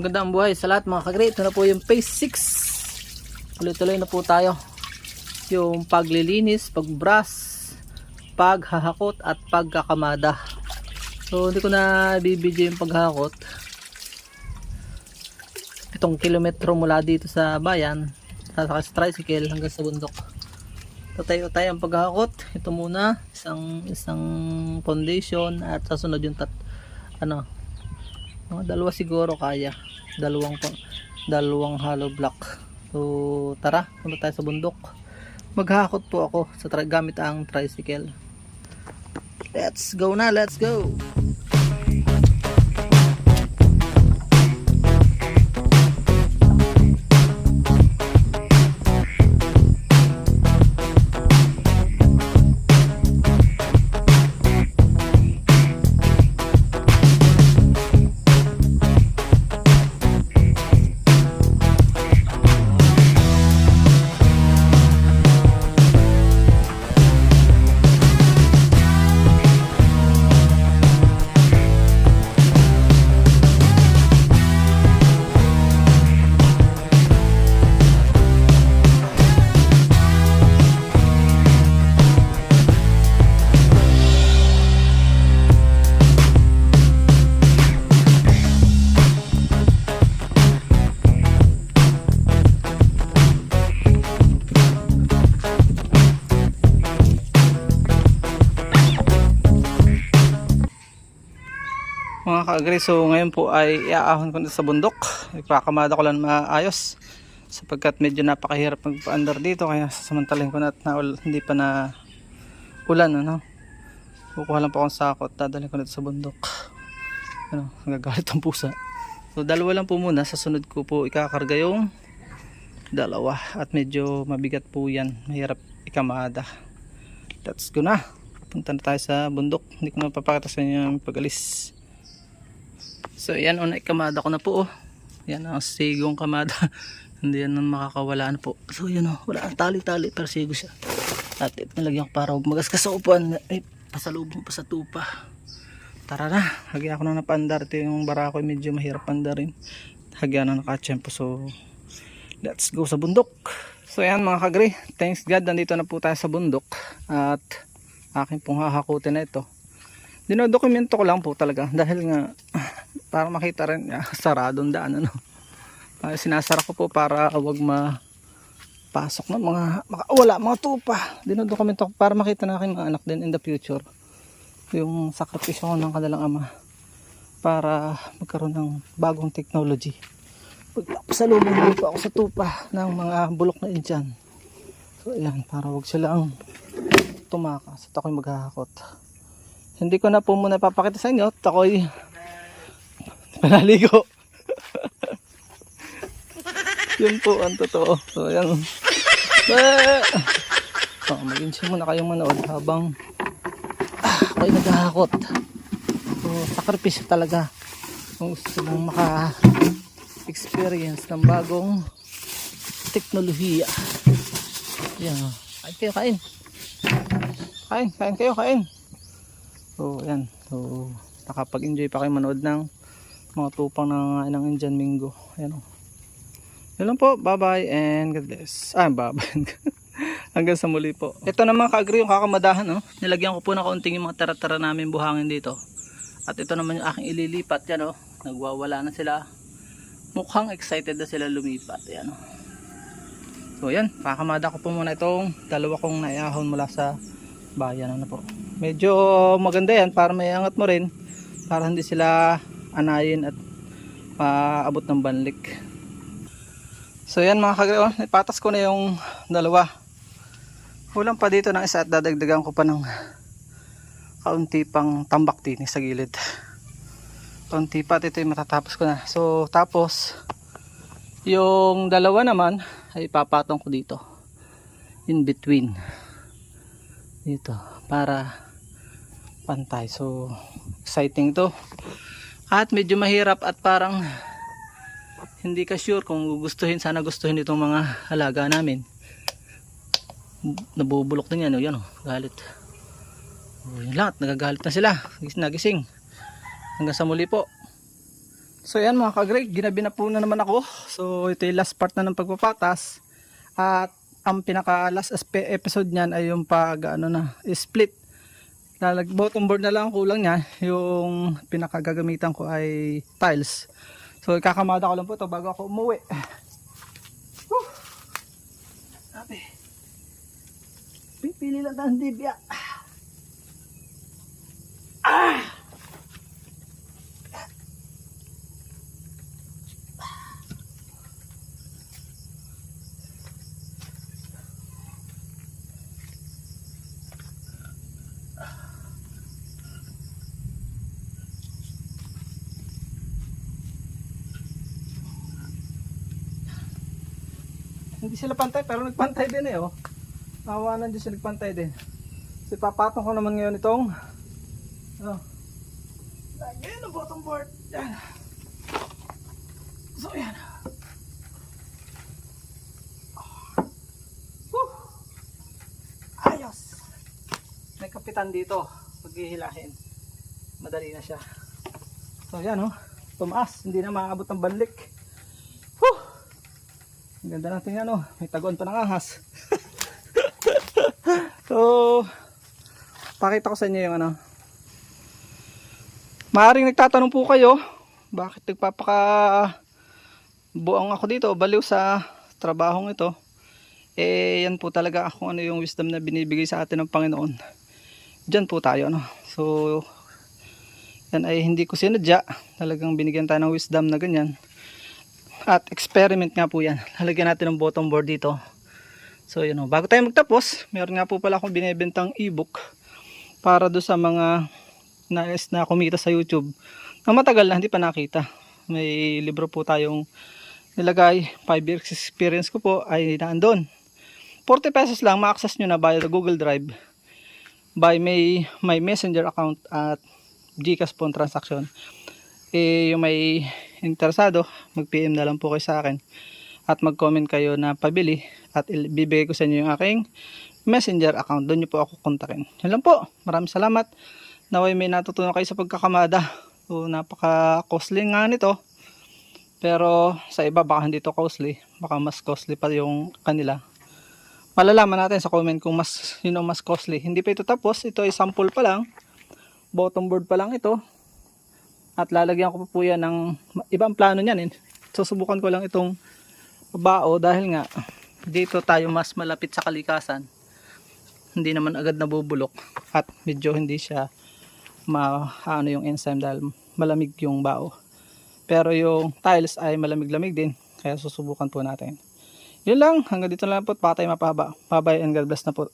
Maganda ang buhay sa lahat mga kagre. Ito na po yung phase 6. Tuloy-tuloy na po tayo. Yung paglilinis, pagbrush, paghahakot at pagkakamada. So hindi ko na bibidyo yung paghahakot. Itong kilometro mula dito sa bayan, sasakay sa tricycle hanggang sa bundok. Tayo ang paghahakot. Ito muna, isang isang foundation at sasunod yung tat ano, mga dalawa siguro kaya. Dalawang dalawang hollow block. So tara, punta tayo sa bundok. Maghahakot po ako sa gamit ang tricycle. Let's go na, let's go. Ka-agree, so ngayon po ay iaahon ko na sa bundok. Ipakamada ko lang maayos sapagkat medyo napakahirap magpa-under dito kaya sasamantalahin ko na at naul, hindi pa na ulan ano. Kukuha lang po akong sako at dadalhin ko na sa bundok. Ano, nagagalit ang pusa. So dalawa lang po muna, sa sunod ko po ikakarga yung dalawa at medyo mabigat po yan. Mahirap ikamada. Let's go na. Punta na tayo sa bundok. Hindi ko na sa inyo yung pag-alis. So yan una kamada ko na po oh. Yan ang sigong kamada. Hindi yan ang makakawala na po. So yan oh, wala ang tali-tali pero sigo siya. At ito nalagyan ko para huwag magasgas sa upuan. Ay, pasalubong pa sa tupa. Tara na, hagyan ako na napandar. Ito yung barako medyo mahirap pandarin. Hagyan na nakachempo. So let's go sa bundok. So yan mga kagre, thanks God nandito na po tayo sa bundok. At akin pong hahakutin na ito dinodokumento ko lang po talaga dahil nga para makita rin ah, saradong daan ano. Ah, sinasara ko po para wag ma pasok ng mga makawala mga tupa. Dinodokumento ko para makita na aking mga anak din in the future yung sakripisyo ko ng kanilang ama para magkaroon ng bagong technology. Pagpasalubong dito ako sa tupa ng mga bulok na Indian so ayan para wag silang tumakas at ako'y maghahakot. Hindi ko na po muna papakita sa inyo. At ako'y panaligo. Yun po ang totoo. So, yan. Ah! Oh, mag-enjoy muna kayong manood habang ah, ako'y naghahakot. So, sakripisyo talaga. Kung gusto mong maka-experience ng bagong teknolohiya. Yan. oh. Kain kayo, kain. Kain, kain kayo, kain. So, ayan. So, nakapag-enjoy pa kayo manood ng mga tupang ng, ng Indian Mingo. Ayan o. Yun lang po. Bye-bye and God bless. Ah, bye-bye. Hanggang sa muli po. Ito naman ka-agree yung kakamadahan. No? Nilagyan ko po na kaunting yung mga tara-tara namin buhangin dito. At ito naman yung aking ililipat. Yan o. Nagwawala na sila. Mukhang excited na sila lumipat. Ayan o. So, yan. Kakamada ko po muna itong dalawa kong naiahon mula sa bayan. Ano po medyo maganda yan para may angat mo rin para hindi sila anayin at paabot ng banlik. So yan mga kagre oh, ipatas ko na yung dalawa. Kulang pa dito ng isa at dadagdagan ko pa ng kaunti pang tambak din sa gilid. Kaunti pa at ito yung matatapos ko na. So tapos yung dalawa naman ay papatong ko dito. In between. Dito para pantay. So exciting to at medyo mahirap at parang hindi ka sure kung gugustuhin sana gustuhin itong mga halaga namin nabubulok din yan oh, yan oh, galit oh, yun lahat nagagalit na sila nagising hanggang sa muli po So yan mga ka-Greg, ginabi na po na naman ako. So ito yung last part na ng pagpapatas. At ang pinaka last episode niyan ay yung pag ano na, split. Lalag bottom board na lang ang kulang niya. Yung pinakagagamitan ko ay tiles. So ikakamada ko lang po ito bago ako umuwi. Whew! Sabi. Pipili lang ng dibya. Hindi sila pantay pero nagpantay din eh oh. Tawanan din sila nagpantay din. So papatong ko naman ngayon itong oh. Lagyan ng bottom board. Yan. So yan. Whew. Ayos. May kapitan dito. Paghihilahin. Madali na siya. So yan oh. Tumaas. Hindi na maabot ang banlik. Ang ganda ng tingnan oh. May tagon pa ng ahas. so, pakita ko sa inyo yung ano. Maaring nagtatanong po kayo, bakit nagpapaka buang ako dito, baliw sa trabahong ito. Eh, yan po talaga kung ano yung wisdom na binibigay sa atin ng Panginoon. Diyan po tayo, ano. So, yan ay hindi ko sinadya. Talagang binigyan tayo ng wisdom na ganyan. At experiment nga po yan. Lalagyan natin ng bottom board dito. So yun o. Bago tayo magtapos, meron nga po pala akong binibentang ebook para do sa mga nais na kumita sa YouTube na matagal na hindi pa nakita. May libro po tayong nilagay. 5 years experience ko po ay naandun. 40 pesos lang ma-access nyo na the Google Drive by may, my messenger account at Gcash po transaction eh, yung may interesado, mag-PM na lang po kayo sa akin at mag-comment kayo na pabili at bibigay ko sa inyo yung aking messenger account. Doon nyo po ako kontakin. Yan lang po. Maraming salamat. Naway may natutunan kayo sa pagkakamada. So, napaka-costly nga nito. Pero sa iba baka hindi to costly. Baka mas costly pa yung kanila. Malalaman natin sa comment kung mas yun ang mas costly. Hindi pa ito tapos. Ito ay sample pa lang. Bottom board pa lang ito at lalagyan ko po yan ng ibang plano niyan. Eh. susubukan ko lang itong bao dahil nga dito tayo mas malapit sa kalikasan. Hindi naman agad nabubulok at medyo hindi siya ma ano yung enzyme dahil malamig yung bao. Pero yung tiles ay malamig-lamig din kaya susubukan po natin. Yun lang hanggang dito lang po patay mapaba bye bye and God bless na po